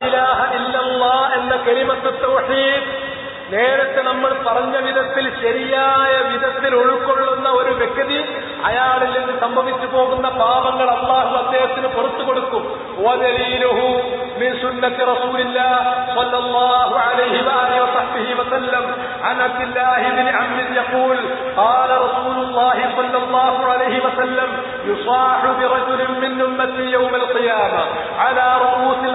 ഇലാഹ ഇല്ലല്ലാ എന്ന കെലിമത്ത് തൗഹീദ് നേരത്തെ നമ്മൾ പറഞ്ഞ വിധത്തിൽ ശരിയായ വിധത്തിൽ ഉൾക്കൊള്ളുന്ന ഒരു വ്യക്തി അയാളിൽ നിന്ന് സംഭവിച്ചു പോകുന്ന പാപങ്ങൾ അള്ളാഹു അദ്ദേഹത്തിന് പുറത്തു കൊടുക്കും وَدَلِيلُهُ مِنْ سُنَّةِ رَسُولِ اللَّهِ صلى الله عليه وآله وصحبه وسلم عن عبد الله بن عمرو يقول قال رسول الله صلى الله عليه وسلم يصاح برجل من أمتي يوم القيامة على رؤوس الخلائق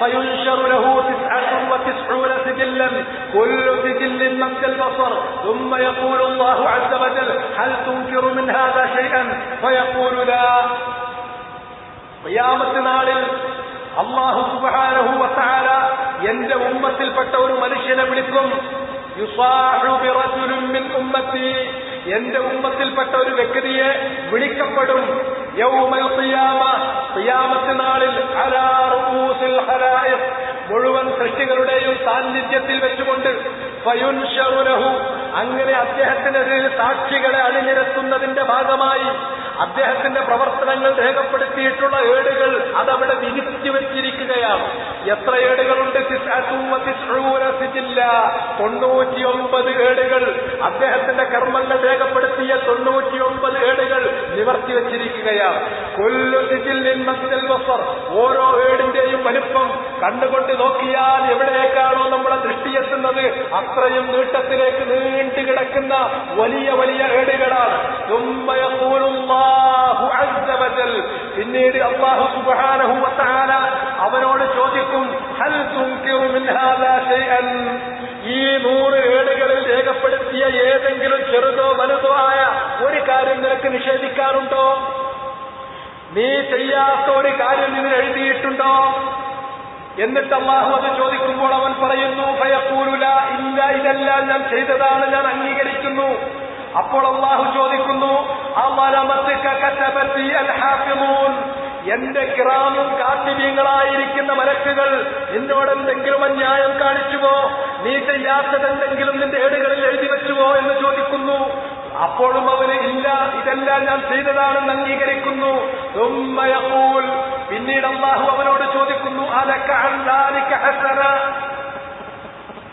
فينشر له تسعة وتسعون سجلا كل سجل مد البصر ثم يقول الله عز وجل هل تنكر من هذا شيئا فيقول لا قيامة നാളിൽ അള്ളാഹു സുബ്ഹാനഹു വതആല എന്റെ ഉമ്മത്തിൽപ്പെട്ട ഒരു മനുഷ്യനെ വിളിക്കും യുസാഹു ബിറജുലിൻ മിൻ ഉമ്മത്തി എന്റെ ഉമ്മത്തിൽപ്പെട്ട ഒരു വ്യക്തിയെ വിളിക്കപ്പെടും യൗമൽ ഖിയാമ ഖിയാമത്ത് നാളിൽ സാന്നിധ്യത്തിൽ വെച്ചുകൊണ്ട് അങ്ങനെ അദ്ദേഹത്തിനെതിരെ സാക്ഷികളെ അണിനിരത്തുന്നതിന്റെ ഭാഗമായി അദ്ദേഹത്തിന്റെ പ്രവർത്തനങ്ങൾ രേഖപ്പെടുത്തിയിട്ടുള്ള ഏടുകൾ അതവിടെ വിരിച്ചു വെച്ചിരിക്കുകയാണ്. എത്ര ഏടുകളുണ്ട്? തൊണ്ണൂറ്റിയൊമ്പത് ഏടുകൾ അദ്ദേഹത്തിന്റെ കർമ്മങ്ങൾ രേഖപ്പെടുത്തിയ തൊണ്ണൂറ്റിയൊമ്പത് ഏടുകൾ നിവർത്തി വെച്ചിരിക്കുകയാണ്. ബസർ ഓരോ ഏടിന്റെയും വലിപ്പം കണ്ടുകൊണ്ട് നോക്കിയാൽ എവിടേക്കാണോ നമ്മുടെ ദൃഷ്ടിയെത്തുന്നത് അത്രയും നീട്ടത്തിലേക്ക് നീണ്ടു കിടക്കുന്ന വലിയ വലിയ വജൽ പിന്നീട് അള്ളാഹു സുബ്ഹാനഹു വതആല അവനോട് ചോദിക്കും ഹൽ ഈ നൂറ് ഏടുകളിൽ രേഖപ്പെടുത്തിയ ഏതെങ്കിലും ചെറുതോ വലുതോ ആയ ഒരു കാര്യം നിനക്ക് നിഷേധിക്കാറുണ്ടോ? നീ ചെയ്യാത്ത ഒരു കാര്യം ഇതിൽ എഴുതിയിട്ടുണ്ടോ? എന്നിട്ട് അള്ളാഹു അത് ചോദിക്കുമ്പോൾ അവൻ പറയുന്നു ഭയക്കൂരുല ഇല്ല ഇതെല്ലാം ഞാൻ ചെയ്തതാണ് ഞാൻ അംഗീകരിക്കുന്നു. അപ്പോൾ അള്ളാഹു ചോദിക്കുന്നു എന്റെ കിറാമും കാത്തിവ്യങ്ങളായിരിക്കുന്ന മലക്കുകൾ നിന്നോട് എന്തെങ്കിലും അന്യായം കാണിച്ചുവോ? നീ ചെയ്യാത്തതെന്തെങ്കിലും നിന്റെ ഏടുകളിൽ എഴുതി വെച്ചുവോ? എന്ന് ചോദിക്കുന്നു. അപ്പോഴും അവന് ഇല്ല ഇതെല്ലാം ഞാൻ ചെയ്തതാണെന്ന് അംഗീകരിക്കുന്നു. പിന്നീട് അള്ളാഹു അവനോട് ചോദിക്കുന്നു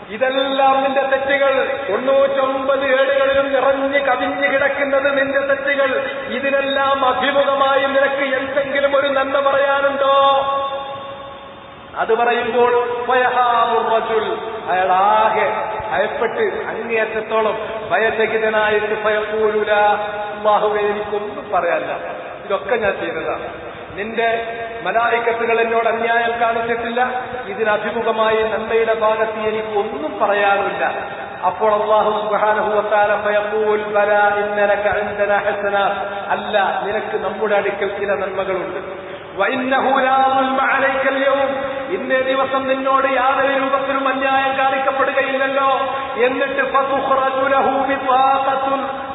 ഇതെല്ലാം നിന്റെ തെറ്റുകൾ. തൊണ്ണൂറ്റൊമ്പത് ഏടുകളിലും നിറഞ്ഞ് കവിഞ്ഞു കിടക്കുന്നത് നിന്റെ തെറ്റുകൾ. ഇതിനെല്ലാം അഭിമുഖമായി നിനക്ക് എന്തെങ്കിലും ഒരു നന്മ പറയാനുണ്ടോ? അത് പറയുമ്പോൾ അയാൾ ആകെ ഭയപ്പെട്ട് അങ്ങേയറ്റത്തോളം ഭയരഹിതനായിട്ട് ഭയക്കൂലൂല അള്ളാഹുവെ എനിക്കൊന്നും പറയാനില്ല. ഇതൊക്കെ ഞാൻ ചെയ്തതാണ് നിന്റെ മലായിക്കത്തുകൾ എന്നോട് അന്യായം കാണിച്ചിട്ടില്ല. ഇതിനഭിമുഖമായി നന്മയുടെ ഭാഗത്ത് എനിക്ക് ഒന്നും പറയാറില്ല അപ്പോൾ അള്ളാഹു അല്ല നിനക്ക് നമ്മുടെ അടുക്കൽ ചില നന്മകളുണ്ട്. ഇന്നേ ദിവസം നിന്നോട് യാതൊരു രൂപത്തിലും അന്യായം കാണിക്കപ്പെടുകയില്ലല്ലോ. എന്നിട്ട്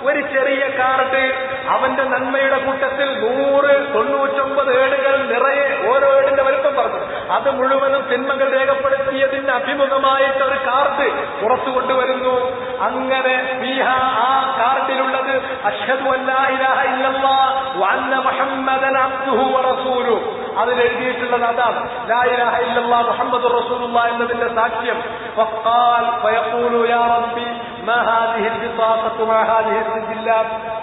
ഒരു ചെറിയ കാർഡ് അവന്റെ നന്മയുടെ കൂട്ടത്തിൽ നൂറ് തൊണ്ണൂറ്റൊമ്പത് ഏടുകൾ നിറയെ ഓരോ ഏടിന്റെ വലുപ്പം പറഞ്ഞു. അത് മുഴുവനും തിന്മകൾ രേഖപ്പെടുത്തിയതിന്റെ അഭിമുഖമായിട്ട് ഒരു കാർഡ് പുറത്തു കൊണ്ടുവരുന്നു. അങ്ങനെ ആ കാർഡിലുള്ളത് വഅന്ന മുഹമ്മദൻ അബ്ദുഹു അതിൽ എഴുതിയിട്ടുള്ളത് അതാണ്. ലാ ഇലാഹ ഇല്ലല്ലാഹ് റസൂലുള്ള എന്നതിന്റെ സാക്ഷ്യം. ഫഖാൽ ഫയഖൂലു യാ റബ്ബി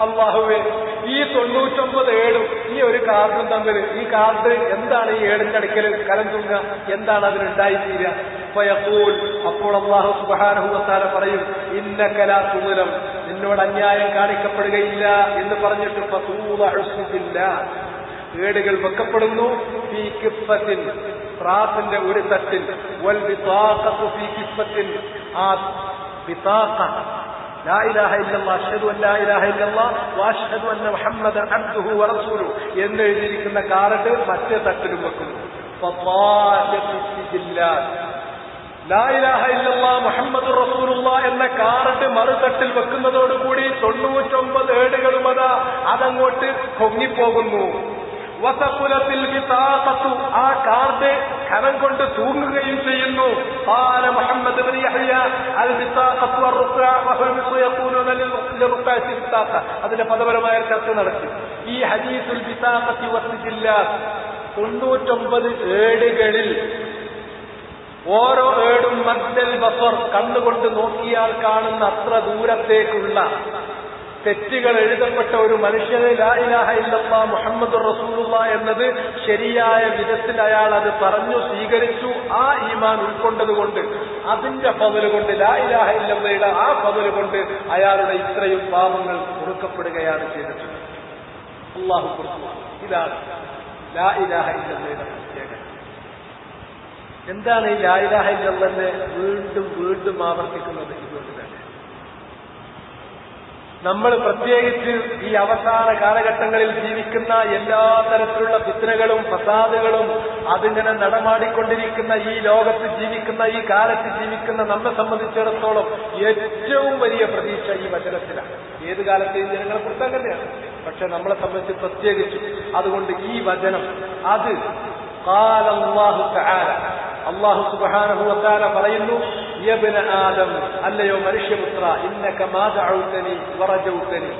അള്ളാഹുവെ ഈ തൊണ്ണൂറ്റൊമ്പത് ഏടും ഈ ഒരു കാർഡും തമ്മിൽ ഈ കാർഡ് എന്താണ് ഈ ഏടിന്റെ അടുക്കൽ കലം തുങ്ങ എന്താണ് അതിനുണ്ടായിത്തീരുക? ഫയഖൂൽ. അപ്പോൾ അള്ളാഹു സുബാനഹുവത്താല പറയും ഇന്ന കലാ തുമുലം. നിന്നോട് അന്യായം കാണിക്കപ്പെടുകയില്ല എന്ന് പറഞ്ഞിട്ട് പസൂതഴുസില്ല ഏടുകൾ വെക്കപ്പെടുന്നു. ഈ കിപ്പത്തിൽ പ്രാത്തിന്റെ ഒരു തട്ടിൽ. ആ ബിതാഖ لا إله إلا الله أشهد أن لا إله إلا الله وأشهد أن محمدا عبده ورسوله എന്ന് എഴുതിയിരിക്കുന്ന കാർഡ് മറ്റേ തട്ടിലും വെക്കുന്നു فطاشت السجلات ലാ ഇലാഹ ഇല്ലല്ലാ മുഹമ്മദ് റസൂലുള്ള എന്ന കാർഡ് മറുതട്ടിൽ വെക്കുന്നതോടുകൂടി തൊണ്ണൂറ്റൊമ്പത് ഏടുകളും അതാ അതങ്ങോട്ട് പൊങ്ങിപ്പോകുന്നു വസകുലത്തിൽ ബിതാഖത്തു ആ കാർഡ് കരം കൊണ്ട് തൂങ്ങുകയും ചെയ്യുന്നു قال محمد بن يحيى البطاقة والرقع وهم يقولون للرقع البطاقة അതിന്റെ പദപരമായ ചർച്ച നടത്തി ഈ ഹദീസുൽ ബിതാഖത്തി വസ്ജില്ലാത്ത് തൊണ്ണൂറ്റൊമ്പത് ഏടുകളിൽ ഓരോ ഏടും മദ്ദൽ ബസർ കണ്ണുകൊണ്ട് നോക്കിയാൽ കാണുന്ന അത്ര ദൂരത്തേക്കുള്ള തെറ്റുകൾ എഴുതപ്പെട്ട ഒരു മനുഷ്യനെ ലാ ഇലാഹ ഇല്ലല്ലാ മുഹമ്മദ് റസൂലുള്ള എന്നത് ശരിയായ വിധത്തിൽ അയാൾ അത് പറഞ്ഞു സ്വീകരിച്ചു ആ ഈമാൻ ഉൾക്കൊണ്ടതുകൊണ്ട് അതിന്റെ പവൽ കൊണ്ട് ലാ ഇലാഹ ഇല്ലല്ലയുടെ ആ പവൽ കൊണ്ട് അയാളുടെ ഇത്രയും പാപങ്ങൾ കൊടുക്കപ്പെടുകയാണ് ചെയ്തിട്ടുള്ളത് അള്ളാഹു ഇതാണ് ലാ ഇലാഹ ഇല്ലല്ലയുടെ പ്രത്യേകത. എന്താണ് ഈ ലാ ഇലാഹ ഇല്ലല്ലെന്ന് വീണ്ടും വീണ്ടും ആവർത്തിക്കുന്നത്? നമ്മൾ പ്രത്യേകിച്ച് ഈ അവസാന കാലഘട്ടങ്ങളിൽ ജീവിക്കുന്ന എല്ലാ തരത്തിലുള്ള പിത്തനകളും ഫസാദുകളും അതിങ്ങനെ നടമാടിക്കൊണ്ടിരിക്കുന്ന ഈ ലോകത്ത് ജീവിക്കുന്ന ഈ കാലത്ത് ജീവിക്കുന്ന നമ്മെ സംബന്ധിച്ചിടത്തോളം ഏറ്റവും വലിയ പ്രതീക്ഷ ഈ വചനത്തിലാണ്. ഏത് കാലത്തെയും ജനങ്ങളെ കുറിച്ച് അങ്ങനെയാണ്. പക്ഷെ നമ്മളെ സംബന്ധിച്ച് പ്രത്യേകിച്ച് അതുകൊണ്ട് ഈ വചനം അത് അള്ളാഹു സുബാനഹുല പറയുന്നു യബ്ന ആദം അല്ലയോ മനുഷ്യപുത്ര دعوتني ورجوتني.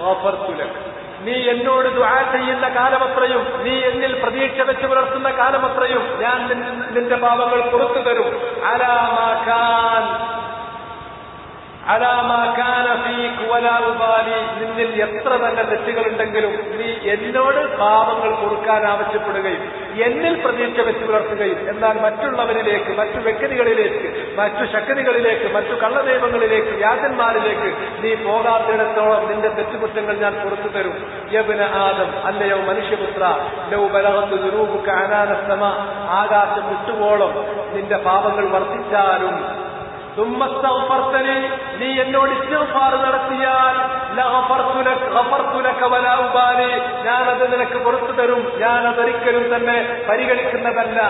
غفرت لك. നീ എന്നോട് ദുആ ചെയ്യുന്ന കാലമത്രയും നീ എന്നിൽ പ്രതീക്ഷ വെച്ച് പുലർത്തുന്ന കാലമത്രയും ഞാൻ നിന്റെ പാപങ്ങൾ പുറത്തു തരും. നിന്നിൽ എത്ര തന്നെ തെറ്റുകളുണ്ടെങ്കിലും നീ എന്നോട് പാപങ്ങൾ കൊടുക്കാൻ ആവശ്യപ്പെടുകയും എന്നിൽ പ്രതീക്ഷ വെച്ച് പുലർത്തുകയും എന്നാൽ മറ്റുള്ളവരിലേക്ക് മറ്റു വ്യക്തികളിലേക്ക് മറ്റു ശക്തികളിലേക്ക് മറ്റു കള്ളദൈവങ്ങളിലേക്ക് വ്യാജന്മാരിലേക്ക് നീ പോകാത്തിടത്തോളം നിന്റെ തെറ്റുകുറ്റങ്ങൾ ഞാൻ പുറത്തു തരും. യബിന ആദം അല്ലയോ മനുഷ്യപുത്ര ലോ ബലവത്ത് ദുരൂപുക്ക അനാനസ്തമ ആകാശം വിട്ടുവോളം നിന്റെ പാപങ്ങൾ വർദ്ധിച്ചാലും. തുമ്മസ്തഗ്ഫർതനി, നീ എന്നോട് ഇസ്തിഗ്ഫാർ നടത്തിയാൽ ഞാനത് നിനക്ക് പുറത്തു തരും. ഞാൻ അതൊരിക്കലും തന്നെ പരിഗണിക്കുന്നതല്ല.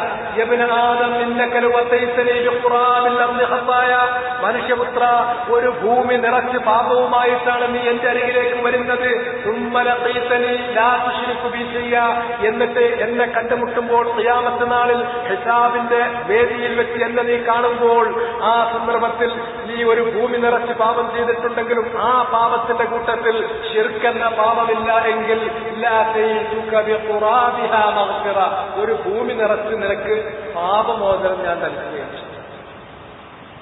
മനുഷ്യപുത്ര ഒരു ഭൂമി നിറച്ച് പാപവുമായിട്ടാണ് നീ എന്റെ അരികിലേക്ക് വരുന്നത്. എന്നിട്ട് എന്നെ കണ്ടുമുട്ടുമ്പോൾ ഖിയാമത്ത് നാളിൽ ഹിസാബിന്റെ വേദിയിൽ വെച്ച് എന്നെ നീ കാണുമ്പോൾ ആ സന്ദർഭത്തിൽ നീ ഒരു ഭൂമി നിറച്ച് പാപം ചെയ്തിട്ടുണ്ടെങ്കിലും ആ പാപത്തിന്റെ കൂട്ടത്തിൽ ശിർക്കെന്ന പാപമില്ല എങ്കിൽ. ഒരു ഭൂമി നിറച്ച് നിനക്ക് പാപമോചനം ഞാൻ നൽകുകയാണ്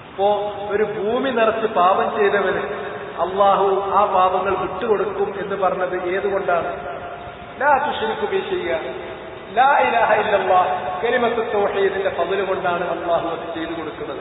അപ്പോ ഒരു ഭൂമി നിറച്ച് പാപം ചെയ്തവന് അള്ളാഹു ആ പാപങ്ങൾ വിട്ടുകൊടുക്കും എന്ന് പറഞ്ഞത് ഏതുകൊണ്ടാണ്? ലാ തുശ്രിക്കു ബി ചെയ്യുക ലാ ഇലാഹ ഇല്ലല്ലാഹ്. കരിമത്ത് തൗഹീദിന്റെ പതിലുകൊണ്ടാണ് കൊണ്ടാണ് അള്ളാഹു അത് ചെയ്തു കൊടുക്കുന്നത്.